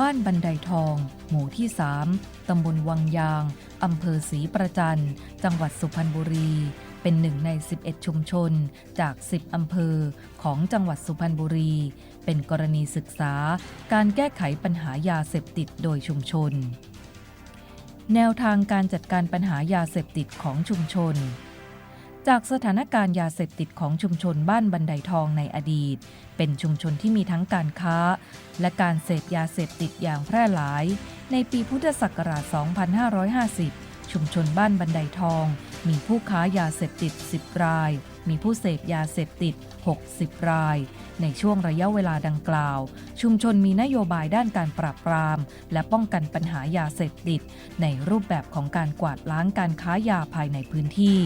บ้านบันไดทอง หมู่ที่ 3 ตำบลวังยาง อำเภอศรีประจัน จังหวัดสุพรรณบุรี เป็นหนึ่งใน 11 ชุมชน จาก 10 อำเภอของจังหวัดสุพรรณบุรี เป็นกรณีศึกษาการแก้ไขปัญหายาเสพติดโดยชุมชน แนวทางการจัดการปัญหายาเสพติดของชุมชน จากสถานการณ์ยาเสพติดของชุมชนบ้านบันไดทองในอดีต เป็นชุมชนที่มีทั้งการค้า และการเสพยาเสพติดอย่างแพร่หลาย ในปีพุทธศักราช 2550 ชุมชนบ้านบันไดทอง มีผู้ค้ายาเสพติด 10 ราย มีผู้เสพยาเสพติด 60 ราย ในช่วงระยะเวลาดังกล่าว ชุมชนมีนโยบายด้านการปราบปราม และป้องกันปัญหายาเสพติด ในรูปแบบของการกวาดล้างการค้ายาภายในพื้นที่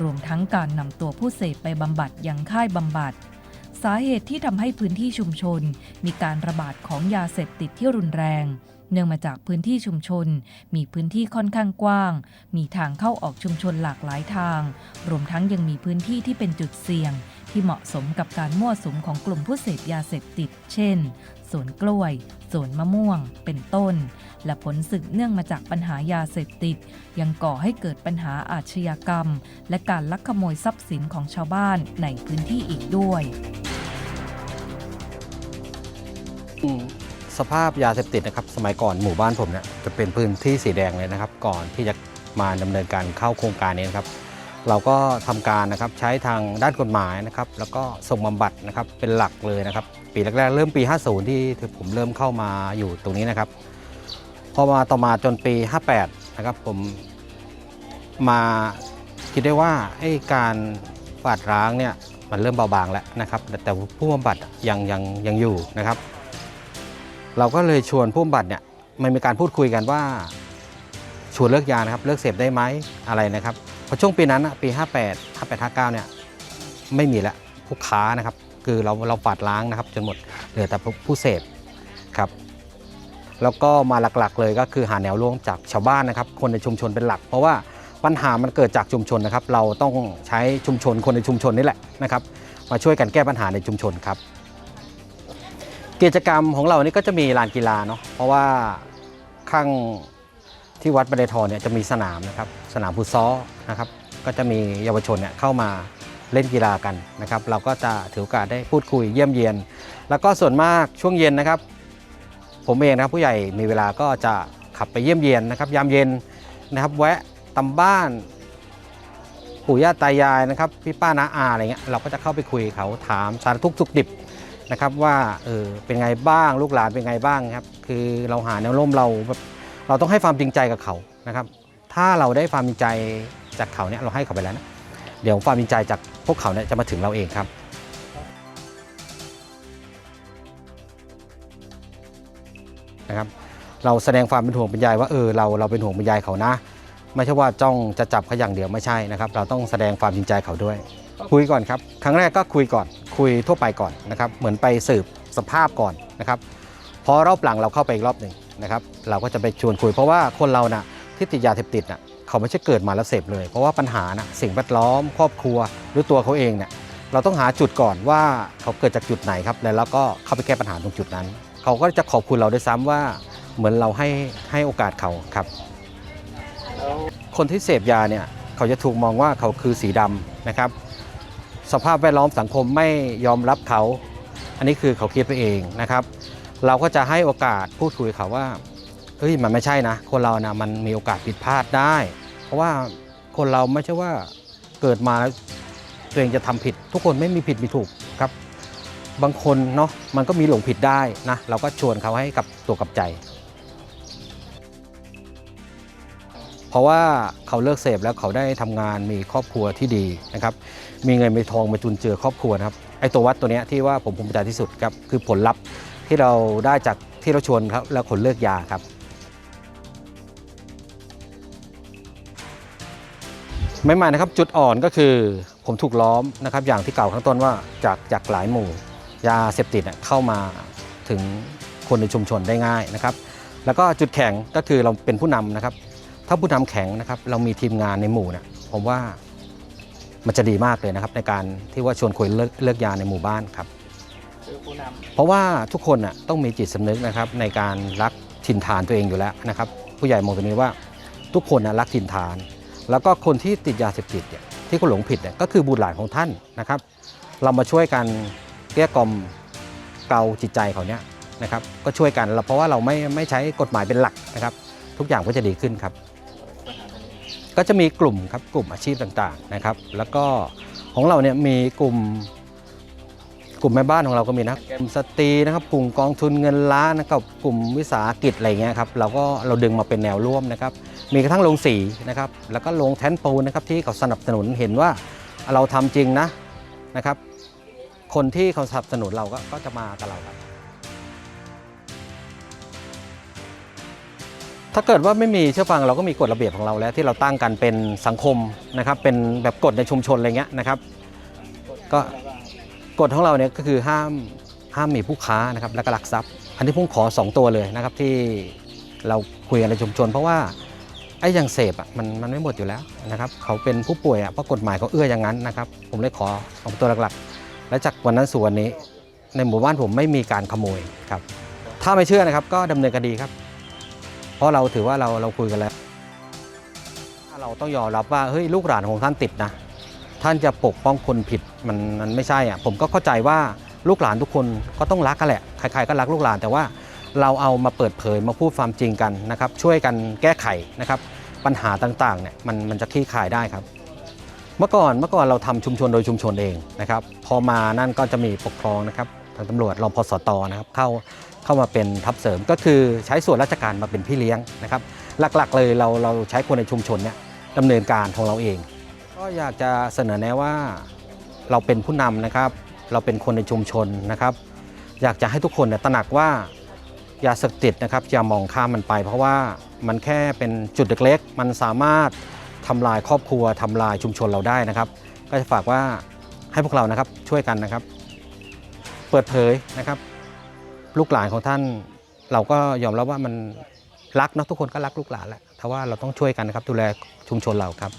รวมทั้งการนำตัวผู้เสพไปบำบัดยังค่ายบำบัดสาเหตุที่ทำให้พื้นที่ชุมชน มีการระบาดของยาเสพติดที่รุนแรง เนื่องมาจากพื้นที่ชุมชน มีพื้นที่ค่อนข้างกว้าง มีทางเข้าออกชุมชนหลากหลายทาง รวมทั้งยังมีพื้นที่ที่เป็นจุดเสี่ยง ที่เหมาะสมกับการมั่วสุมของกลุ่มผู้เสพยาเสพติด เช่น สวนกล้วย สวนมะม่วง เป็นต้น และผลสึกเนื่องมาจากปัญหายาเสพติด ยังก่อให้เกิดปัญหาอาชญากรรม และการลักขโมยทรัพย์สินของชาวบ้านในพื้นที่อีกด้วย สภาพยาเสพติดนะครับสมัยก่อนหมู่บ้านผมเนี่ยจะเป็นพื้นที่สีแดงเลยนะครับ ก่อนที่จะมาดำเนินการเข้าโครงการนี้นะครับ เราก็ทำการนะครับใช้ทางด้านกฎหมายนะครับ แล้วก็ส่งบำบัดนะครับเป็นหลักเลยนะครับ ปีแรกๆเริ่มปี 50 ที่ผมเริ่มเข้ามาอยู่ตรงนี้นะครับพอมาต่อมาจนปี 58 นะครับผมมาคิดได้ว่าไอ้การฝาดร้างเนี่ยมันเริ่มเบาบางแล้วนะครับ แต่ผู้บำบัดยังยังยังอยู่นะครับ เราก็เลยชวนผู้บำบัดเนี่ยมันมีการพูดคุยกันว่าชวนเลิกยานะครับเลิกเสพได้ไหมอะไรนะครับพอช่วงปีนั้นปี 58 58 59เนี่ยไม่มีแล้วผู้ค้านะครับ คือเราเราปาดล้างนะครับจนหมดเหลือแต่ผู้เสพครับแล้วก็มาหลักๆ เลยก็คือหาแนวร่วมจากชาวบ้านนะครับ คนในชุมชนเป็นหลัก เพราะว่าปัญหามันเกิดจากชุมชนนะครับ เราต้องใช้ชุมชนคนในชุมชนนี่แหละนะครับ มาช่วยกันแก้ปัญหาในชุมชนครับ กิจกรรมของเรานี่ก็จะมีลานกีฬาเนาะเพราะว่าข้างที่วัดบันไดทองเนี่ยจะมีสนามนะครับสนามฟุตซอลนะครับ ก็จะมีเยาวชนเนี่ยเข้ามาเล่นกีฬากันนะครับ เราก็จะถือโอกาสได้พูดคุยเยี่ยมเยียน แล้วก็ส่วนมากช่วงเย็นนะครับ ผมเองนะครับผู้ใหญ่มีเวลาก็จะขับไปเยี่ยมเยียนนะครับ ยามเย็นนะครับ แวะตำบ้านปู่ย่าตายายนะครับพี่ป้าน้าอาอะไรเงี้ยเราก็จะเข้าไปคุยเขาถามสารทุกข์สุขดิบ นะครับว่าเออเป็นไงบ้างลูกหลานเป็นไงบ้างครับคือเราหาแนวร่มเราแบบเราต้องให้ความจริงใจกับเขานะครับ ถ้าเราได้ความจริงใจจากเขาเนี่ยเราให้เขาไปแล้วนะเดี๋ยวความจริงใจจากพวกเขาเนี่ยจะมาถึงเราเองครับนะครับเราแสดงความเป็นห่วงเป็นใยว่าเออเราเราเป็นห่วงเป็นใยเขานะ ไม่ใช่ว่าจ้องจะจับเขาอย่างเดียวไม่ใช่นะครับ เราต้องแสดงความจริงใจเขาด้วย คุยก่อนครับ ครั้งแรกก็คุยก่อน คุยทั่วไปก่อนนะครับ เหมือนไปสืบสภาพก่อนนะครับ พอรอบหลังเราเข้าไปอีกรอบหนึ่งนะครับ เราก็จะไปชวนคุยเพราะว่าคนเรานะ่ะที่ติดยาเสพติดน่ะเขาไม่ใช่เกิดมาแล้วเสพเลย เพราะว่าปัญหาน่ะสิ่งแวดล้อม ครอบครัวหรือตัวเขาเองเนี่ยเราต้องหาจุดก่อนว่าเขาเกิดจากจุดไหนครับแล้วเราก็เข้าไปแก้ปัญหาตรงจุดนั้น เขาก็จะขอบคุณเราด้วยซ้ำว่าเหมือนเราให้ให้โอกาสเขาครับ คนที่เสพยาเนี่ยเขาจะถูกมองว่าเขาคือสีดำนะครับ สภาพแวดล้อมสังคมไม่ยอมรับเขา อันนี้คือเขาคิดไปเองนะครับ เราก็จะให้โอกาสพูดคุยเขาว่าเฮ้ยมันไม่ใช่นะ คนเรานะมันมีโอกาสผิดพลาดได้ เพราะว่าคนเราไม่ใช่ว่าเกิดมาแล้วตัวเองจะทำผิด ทุกคนไม่มีผิดมีถูกครับ บางคนเนาะมันก็มีหลงผิดได้นะเราก็ชวนเขาให้กับตัวกับใจ ราะว่าเขาเลิกเสพแล้วเขาได้ทำงานมีครอบครัวที่ดีนะครับ มีเงินมีทองมาจุนเจือครอบครัวนะครับไอตัววัดตัวนี้ที่ว่าผมภูมิใจที่สุดครับคือผลลัพธ์ที่เราได้จากที่เราชวนครับแล้วคนเลิกยาครับ ไม่ใหม่นะครับจุดอ่อนก็คือผมถูกล้อมนะครับ อย่างที่กล่าวข้างต้นว่าจากจากหลายหมู่ ยาเสพติดเข้ามาถึงคนในชุมชนได้ง่ายนะครับ แล้วก็จุดแข็งก็คือเราเป็นผู้นำนะครับ ถ้าผู้นำแข็งนะครับ เรามีทีมงานในหมู่เนี่ยผมว่ามันจะดีมากเลยนะครับ ในการที่ว่าชวนคุยเลิกเลิกยาในหมู่บ้านครับเพราะว่าทุกคนน่ะต้องมีจิตสำนึกนะครับในการรักถิ่นฐานตัวเองอยู่แล้วนะครับ ผู้ใหญ่มองตรงนี้ว่าทุกคนน่ะรักถิ่นฐาน แล้วก็คนที่ติดยาเสพติดเนี่ยที่เขาหลงผิดเนี่ยก็คือบุตรหลานของท่านนะครับ เรามาช่วยกันเกลี้ยกล่อมเกาจิตใจเขาเนี่ยนะครับก็ช่วยกันเพราะว่าเราไม่ไม่ใช้กฎหมายเป็นหลักนะครับ ทุกอย่างก็จะดีขึ้นครับ ก็จะมีกลุ่มครับกลุ่มอาชีพต่างๆนะครับ แล้วก็ของเราเนี่ยมีกลุ่มกลุ่มแม่บ้านของเราก็มีนะกลุ่มสตรีนะครับกลุ่มกองทุนเงินล้านนะครับกลุ่มวิสาหกิจอะไรเงี้ยครับเราก็เราดึงมาเป็นแนวร่วมนะครับ มีกระทั่งโรงสีนะครับ แล้วก็โรงแทนปูนนะครับที่เขาสนับสนุนเห็นว่าเราทำจริงนะนะครับ คนที่เขาสนับสนุนเราก็ก็จะมากับเราครับ ถ้าเกิดว่าไม่มีเชื่อฟังเราก็มีกฎระเบียบของเราแล้ว ที่เราตั้งกันเป็นสังคมนะครับเป็นแบบกฎในชุมชนอะไรเงี้ยนะครับก็กฎของเราเนี่ยก็คือห้ามห้ามมีผู้ค้านะครับและก็ลักทรัพย์ อันนี้ผมขอ 2 ตัวเลยนะครับที่เราคุยกันในชุมชน เพราะว่าไอ้อย่างเสพอะมันมันไม่หมดอยู่แล้วนะครับเขาเป็นผู้ป่วยอะเพราะกฎหมายเขาเอื้ออย่างนั้นนะครับผมเลยขอสองตัวหลักๆ และจากวันนั้นสู่วันนี้ ในหมู่บ้านผมไม่มีการขโมยครับถ้าไม่เชื่อนะครับก็ดำเนินคดีครับ เพราะเราถือว่าเราเราคุยกันแล้ว เราต้องยอมรับว่าเฮ้ยลูกหลานของท่านติดนะ ท่านจะปกป้องคนผิดมันมันไม่ใช่อะผมก็เข้าใจว่าลูกหลานทุกคนก็ต้องรักกันแหละใครๆก็รักลูกหลานแต่ว่าเราเอามาเปิดเผยมาพูดความจริงกันนะครับ ช่วยกันแก้ไขนะครับ ปัญหาต่างๆเนี่ยมันมันจะคลี่คลายได้ครับ เมื่อก่อนเมื่อก่อนเราทำชุมชนโดยชุมชนเองนะครับ พอมานั่นก็จะมีปกครองนะครับ ทางตำรวจรองพสตนะครับเข้าเข้ามาเป็นทัพเสริม ก็คือใช้ส่วนราชการมาเป็นพี่เลี้ยงนะครับ หลักๆเลยเราเราใช้คนในชุมชนเนี่ยดำเนินการของเราเอง ก็อยากจะเสนอแนะว่าเราเป็นผู้นำนะครับ เราเป็นคนในชุมชนนะครับ อยากจะให้ทุกคนเนี่ยตระหนักว่ายาเสพติดนะครับอย่ามองข้ามมันไป เพราะว่ามันแค่เป็นจุดเล็กๆมันสามารถทำลายครอบครัวทำลายชุมชนเราได้นะครับ ก็จะฝากว่าให้พวกเรานะครับช่วยกันนะครับ เปิดเผยนะครับ ลูกหลานของท่านเราก็ยอมรับว่ามันรักเนาะทุกคนก็รักลูกหลานแหละแต่ว่าเราต้องช่วยกันนะครับดูแลชุมชนเราครับ